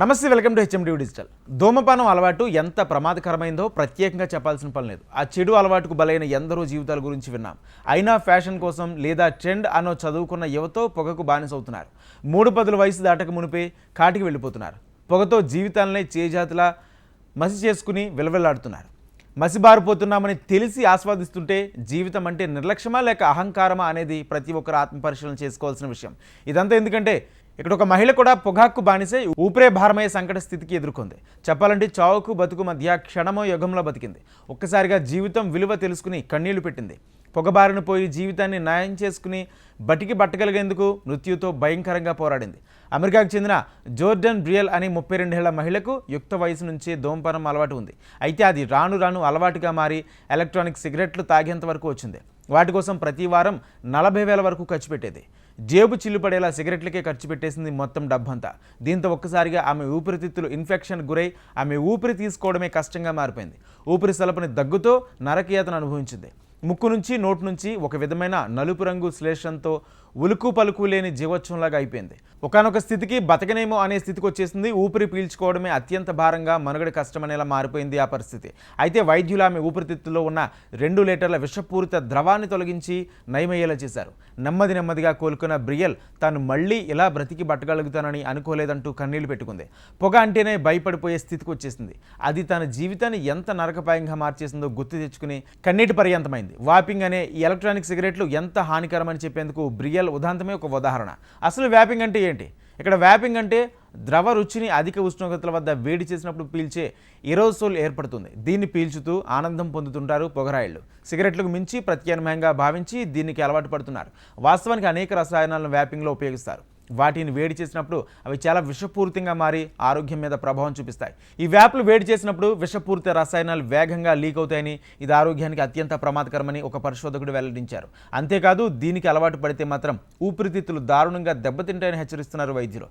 నమస్తే welcome to HMD digital. ధూమపానం అలవాటు ఎంత ప్రమాదకరమైందో ప్రత్యేకంగా చెప్పాల్సిన పని లేదు. ఆ చెడు అలవాటుకు బలైన ఎందరో జీవితాల గురించి విన్నాం. అయినా ఫ్యాషన్ కోసం లేదా ట్రెండ్ అనో చదువుకున్న యువతో పొగకు బానిసవుతున్నారు. మూడు పదుల వయసు దాటక మునిపే కాటికి వెళ్ళిపోతున్నారు. పొగతో జీవితాలనే చేజాతిలా మసి చేసుకుని విలవిల్లాడుతున్నారు మసిబారిపోతున్నామని తెలిసి ఆస్వాదిస్తుంటే జీవితం అంటే నిర్లక్ష్యమా లేక అహంకారమా అనేది ప్రతి ఒక్కరు ఆత్మపరిశీలన చేసుకోవాల్సిన విషయం. ఇదంతా ఎందుకంటే ఇక్కడ ఒక మహిళ కూడా పొగాక్కు బానిసే ఊపిరే భారమయ్యే సంకట స్థితికి ఎదుర్కొంది. చెప్పాలంటే చావుకు బతుకు మధ్య క్షణమో యుగంలో బతికింది. ఒక్కసారిగా జీవితం విలువ తెలుసుకుని కన్నీళ్ళు పెట్టింది. పొగబారిన పోయి జీవితాన్ని న్యాయం చేసుకుని బటికి బట్టగలిగేందుకు మృత్యుతో భయంకరంగా పోరాడింది. అమెరికాకు చెందిన జోర్డన్ బ్రియల్ అనే ముప్పై రెండేళ్ళ మహిళకు యుక్త వయసు నుంచే ధూమపానం అలవాటు ఉంది. అయితే అది రాను రాను అలవాటుగా మారి ఎలక్ట్రానిక్ సిగరెట్లు తాగేంత వరకు వచ్చింది. వాటి కోసం ప్రతి వారం నలభై వేల వరకు ఖర్చు పెట్టేది. జేబు చిల్లుపడేలా సిగరెట్లకే ఖర్చు పెట్టేసింది మొత్తం డబ్బంతా. దీంతో ఒక్కసారిగా ఆమె ఊపిరితిత్తులు ఇన్ఫెక్షన్ గురై ఆమె ఊపిరి తీసుకోవడమే కష్టంగా మారిపోయింది. ఊపిరి సలపని దగ్గుతో నరకయాతను అనుభవించింది. ముక్కు నుంచి నోటు నుంచి ఒక విధమైన నలుపు రంగు శ్లేషంతో ఉలుకు పలుకు లేని జీవోత్సవంలాగా అయిపోయింది. ఒకనొక స్థితికి బతకనేమో అనే స్థితికి వచ్చేసింది. ఊపిరి పీల్చుకోవడమే అత్యంత భారంగా మనుగడ కష్టమనేలా మారిపోయింది ఆ పరిస్థితి. అయితే వైద్యులు ఆమె ఊపిరితిత్తులో ఉన్న రెండు లీటర్ల విషపూరిత ద్రవాన్ని తొలగించి నయమయ్యేలా చేశారు. నెమ్మది నెమ్మదిగా కోలుకున్న బ్రియల్ తాను మళ్ళీ ఇలా బ్రతికి బట్టగలుగుతానని అనుకోలేదంటూ కన్నీళ్ళు పెట్టుకుంది. పొగ అంటేనే భయపడిపోయే స్థితికి వచ్చేసింది. అది తన జీవితాన్ని ఎంత నరకపాయంగా మార్చేసిందో గుర్తు తెచ్చుకుని కన్నీటి పర్యంతమైంది. వాపింగ్ అనే ఎలక్ట్రానిక్ సిగరెట్లు ఎంత హానికరమని చెప్పేందుకు బ్రియల్ ఉదాంతమే ఒక ఉదాహరణ. అసలు వ్యాపింగ్ అంటే ఏంటి? ఇక్కడ వ్యాపింగ్ అంటే ద్రవ రుచిని అధిక ఉష్ణోగ్రతల వద్ద వేడి చేసినప్పుడు పీల్చే ఇరోసోల్ ఏర్పడుతుంది. దీన్ని పీల్చుతూ ఆనందం పొందుతుంటారు పొగరాయిళ్ళు. సిగరెట్లకు మించి ప్రత్యామ్నాయంగా భావించి దీనికి అలవాటు పడుతున్నారు. వాస్తవానికి అనేక రసాయనాలను వ్యాపింగ్లో ఉపయోగిస్తారు. వాటిని వేడి చేసినప్పుడు అవి చాలా విషపూరితంగా మారి ఆరోగ్యం మీద ప్రభావం చూపిస్తాయి. ఈ వ్యాప్లు వేడి చేసినప్పుడు విషపూరిత రసాయనాలు వేగంగా లీక్ అవుతాయని ఇది ఆరోగ్యానికి అత్యంత ప్రమాదకరమని ఒక పరిశోధకుడు వెల్లడించారు. అంతేకాదు దీనికి అలవాటు పడితే మాత్రం ఊపిరితిత్తులు దారుణంగా దెబ్బతింటాయని హెచ్చరిస్తున్నారు వైద్యులు.